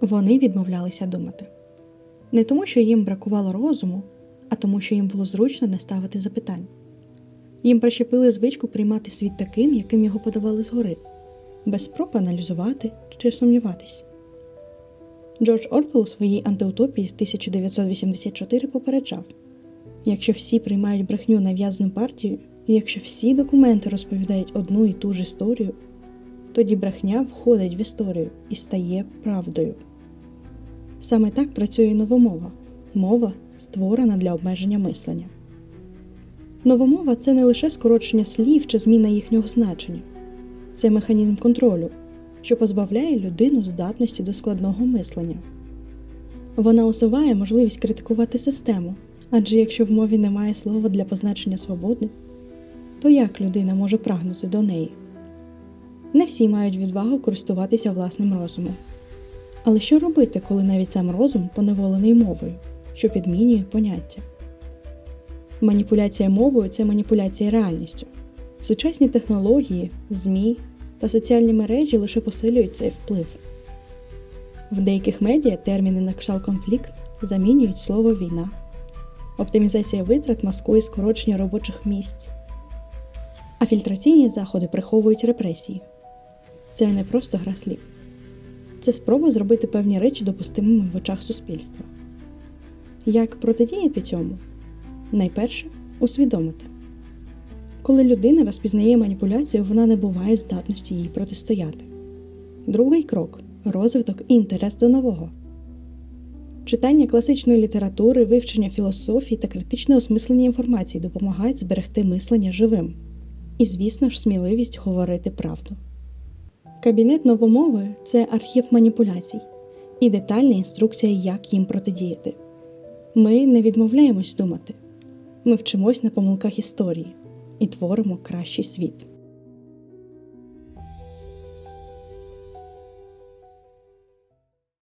Вони відмовлялися думати. Не тому, що їм бракувало розуму, а тому, що їм було зручно не ставити запитань. Їм прищепили звичку приймати світ таким, яким його подавали згори, без спроб аналізувати чи сумніватись. Джордж Орвел у своїй антиутопії 1984 попереджав: якщо всі приймають брехню нав'язану партію, і якщо всі документи розповідають одну і ту ж історію, тоді брехня входить в історію і стає правдою. Саме так працює новомова мова, створена для обмеження мислення. Новомова це не лише скорочення слів чи зміна їхнього значення, це механізм контролю, що позбавляє людину здатності до складного мислення. Вона усуває можливість критикувати систему, адже якщо в мові немає слова для позначення свободи, то як людина може прагнути до неї? Не всі мають відвагу користуватися власним розумом. Але що робити, коли навіть сам розум поневолений мовою, що підмінює поняття? Маніпуляція мовою це маніпуляція реальністю. Сучасні технології, ЗМІ та соціальні мережі лише посилюють цей вплив. В деяких медіа терміни на кшталт конфлікт замінюють слово війна. Оптимізація витрат маскує скорочення робочих місць, а фільтраційні заходи приховують репресії. Це не просто гра слів, це спроба зробити певні речі допустимими в очах суспільства. Як протидіяти цьому? Найперше усвідомити. Коли людина розпізнає маніпуляцію, вона не буває здатності їй протистояти. Другий крок розвиток і інтерес до нового. Читання класичної літератури, вивчення філософії та критичне осмислення інформації допомагають зберегти мислення живим. І, звісно ж, сміливість говорити правду. Кабінет новомови це архів маніпуляцій і детальна інструкція, як їм протидіяти. Ми не відмовляємось думати, ми вчимось на помилках історії і творимо кращий світ.